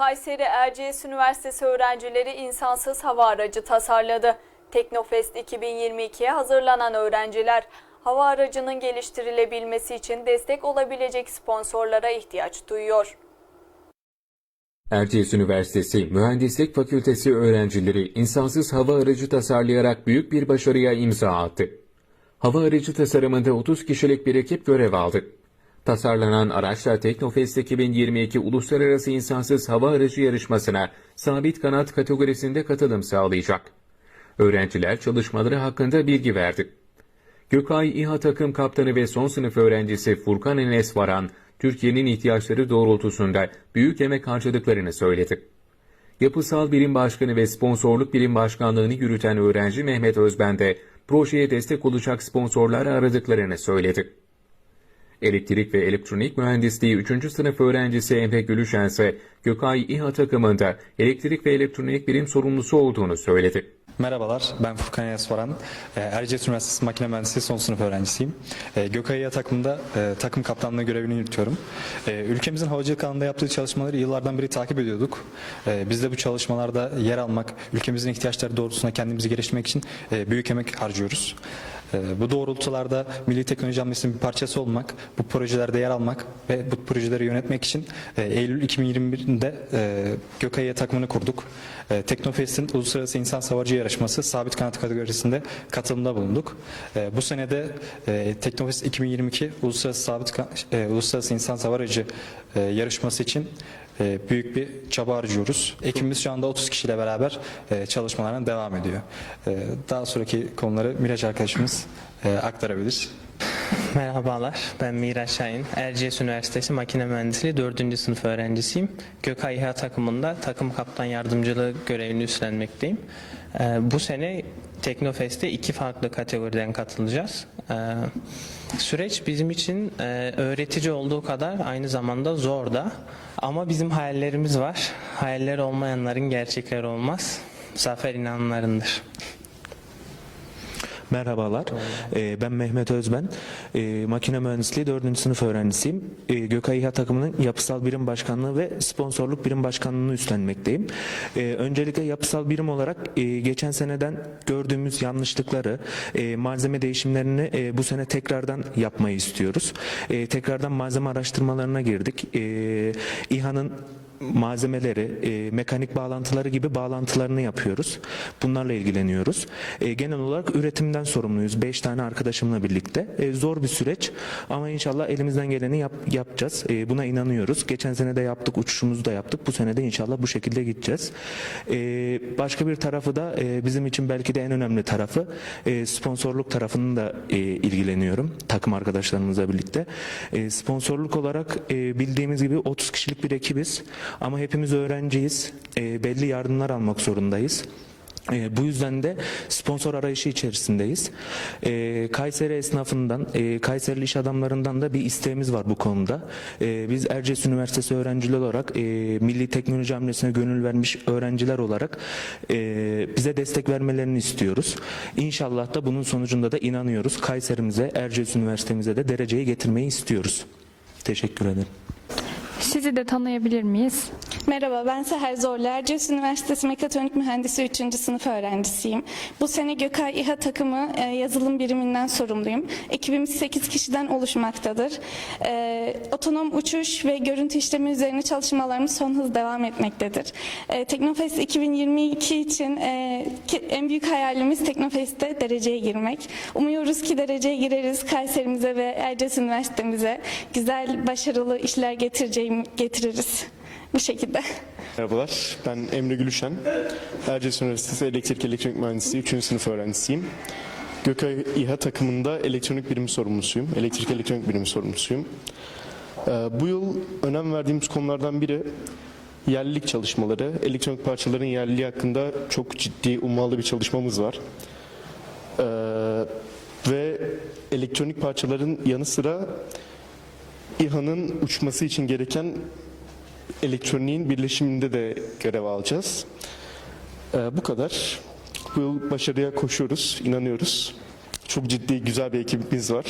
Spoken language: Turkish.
Kayseri Erciyes Üniversitesi öğrencileri insansız hava aracı tasarladı. Teknofest 2022'ye hazırlanan öğrenciler hava aracının geliştirilebilmesi için destek olabilecek sponsorlara ihtiyaç duyuyor. Erciyes Üniversitesi Mühendislik Fakültesi öğrencileri insansız hava aracı tasarlayarak büyük bir başarıya imza attı. Hava aracı tasarımında 30 kişilik bir ekip görev aldı. Tasarlanan araçla Teknofest 2022 Uluslararası İnsansız Hava Aracı yarışmasına sabit kanat kategorisinde katılım sağlayacak. Öğrenciler çalışmaları hakkında bilgi verdi. Gökay İHA takım kaptanı ve son sınıf öğrencisi Furkan Enes Varan, Türkiye'nin ihtiyaçları doğrultusunda büyük emek harcadıklarını söyledi. Yapısal Birim Başkanı ve Sponsorluk Birim Başkanlığını yürüten öğrenci Mehmet Özben de projeye destek olacak sponsorlar aradıklarını söyledi. Elektrik ve Elektronik Mühendisliği 3. sınıf öğrencisi Emre Gülüşen ise Gökay İHA takımında elektrik ve elektronik birim sorumlusu olduğunu söyledi. Merhabalar, ben Furkan Yasvaran. Ee, Erciyes Üniversitesi Makine Mühendisliği son sınıf öğrencisiyim. Ee, Gökay'a takımda e, takım kaptanlığı görevini yürütüyorum. Ee, Ülkemizin havacılık alanında yaptığı çalışmaları yıllardan beri takip ediyorduk. Biz de bu çalışmalarda yer almak, ülkemizin ihtiyaçları doğrultusunda kendimizi geliştirmek için e, büyük emek harcıyoruz. Ee, Bu doğrultularda Milli Teknoloji Hamlesi'nin bir parçası olmak, bu projelerde yer almak ve bu projeleri yönetmek için e, Eylül 2021'de e, Gökay'a takımını kurduk. E, Teknofest'in Uluslararası İnsan Savarcı Yarışması sabit kanat kategorisinde katılımda bulunduk. E, Bu senede Teknofest 2022 Uluslararası Sabit Uluslararası İnsan Savarcı e, yarışması için büyük bir çaba harcıyoruz. Ekibimiz şu anda 30 kişiyle beraber e, çalışmalarına devam ediyor. E, Daha sonraki konuları Miraç arkadaşımız e, aktarabilir. Merhabalar, ben Miraç Şahin. Erciyes Üniversitesi Makine Mühendisliği 4. sınıf öğrencisiyim. Gökay İHA takımında takım kaptan yardımcılığı görevini üstlenmekteyim. Ee, bu sene Teknofest'e iki farklı kategoriden katılacağız. Ee, süreç bizim için e, öğretici olduğu kadar aynı zamanda zor da. Ama bizim hayallerimiz var. Hayalleri olmayanların gerçekleri olmaz. Zafer inananlarındır. Merhabalar, Ee, ben Mehmet Özben. Ee, makine Mühendisliği 4. sınıf öğrencisiyim. Ee, Gökay İHA takımının yapısal birim başkanlığı ve sponsorluk birim başkanlığını üstlenmekteyim. Ee, öncelikle yapısal birim olarak e, geçen seneden gördüğümüz yanlışlıkları, e, malzeme değişimlerini e, bu sene tekrardan yapmayı istiyoruz. E, tekrardan malzeme araştırmalarına girdik. E, İHA'nın malzemeleri, e, mekanik bağlantıları gibi bağlantılarını yapıyoruz. Bunlarla ilgileniyoruz. E, genel olarak üretimden sorumluyuz. 5 tane arkadaşımla birlikte. E, zor bir süreç ama inşallah elimizden geleni yap- yapacağız. E, buna inanıyoruz. Geçen sene de yaptık, uçuşumuzu da yaptık. Bu sene de inşallah bu şekilde gideceğiz. E, başka bir tarafı da e, bizim için belki de en önemli tarafı e, sponsorluk tarafını da e, ilgileniyorum. Takım arkadaşlarımızla birlikte. E, sponsorluk olarak e, bildiğimiz gibi 30 kişilik bir ekibiz. Ama hepimiz öğrenciyiz. E, belli yardımlar almak zorundayız. E, bu yüzden de sponsor arayışı içerisindeyiz. E, Kayseri esnafından, e, Kayseri iş adamlarından da bir isteğimiz var bu konuda. E, biz Erciyes Üniversitesi öğrencileri olarak e, Milli Teknoloji Hamlesi'ne gönül vermiş öğrenciler olarak e, bize destek vermelerini istiyoruz. İnşallah da bunun sonucunda da inanıyoruz. Kayserimize, Erciyes Üniversitemize de dereceyi getirmeyi istiyoruz. Teşekkür ederim. Sizi de tanıyabilir miyiz? Merhaba, ben Seher Zorlu. Erciyes Üniversitesi Mekatronik Mühendisi 3. sınıf öğrencisiyim. Bu sene Gökay İHA takımı e, yazılım biriminden sorumluyum. Ekibimiz 8 kişiden oluşmaktadır. E, otonom uçuş ve görüntü işlemi üzerine çalışmalarımız son hız devam etmektedir. E, Teknofest 2022 için e, en büyük hayalimiz Teknofest'te dereceye girmek. Umuyoruz ki dereceye gireriz. Kayserimize ve Erciyes Üniversitemize güzel, başarılı işler getireceğim, getiririz. Bu şekilde. Merhabalar, ben Emre Gülüşen. Erciyes Üniversitesi Elektrik Elektronik Mühendisliği 3. sınıf öğrencisiyim. Gökay İHA takımında elektronik birim sorumlusuyum. Elektrik elektronik birim sorumlusuyum. Ee, bu yıl önem verdiğimiz konulardan biri yerlilik çalışmaları. Elektronik parçaların yerliliği hakkında çok ciddi, ummalı bir çalışmamız var. Ee, ve elektronik parçaların yanı sıra İHA'nın uçması için gereken elektroniğin birleşiminde de görev alacağız. Ee, bu kadar. Bu yıl başarıya koşuyoruz, inanıyoruz. Çok ciddi, güzel bir ekibimiz var.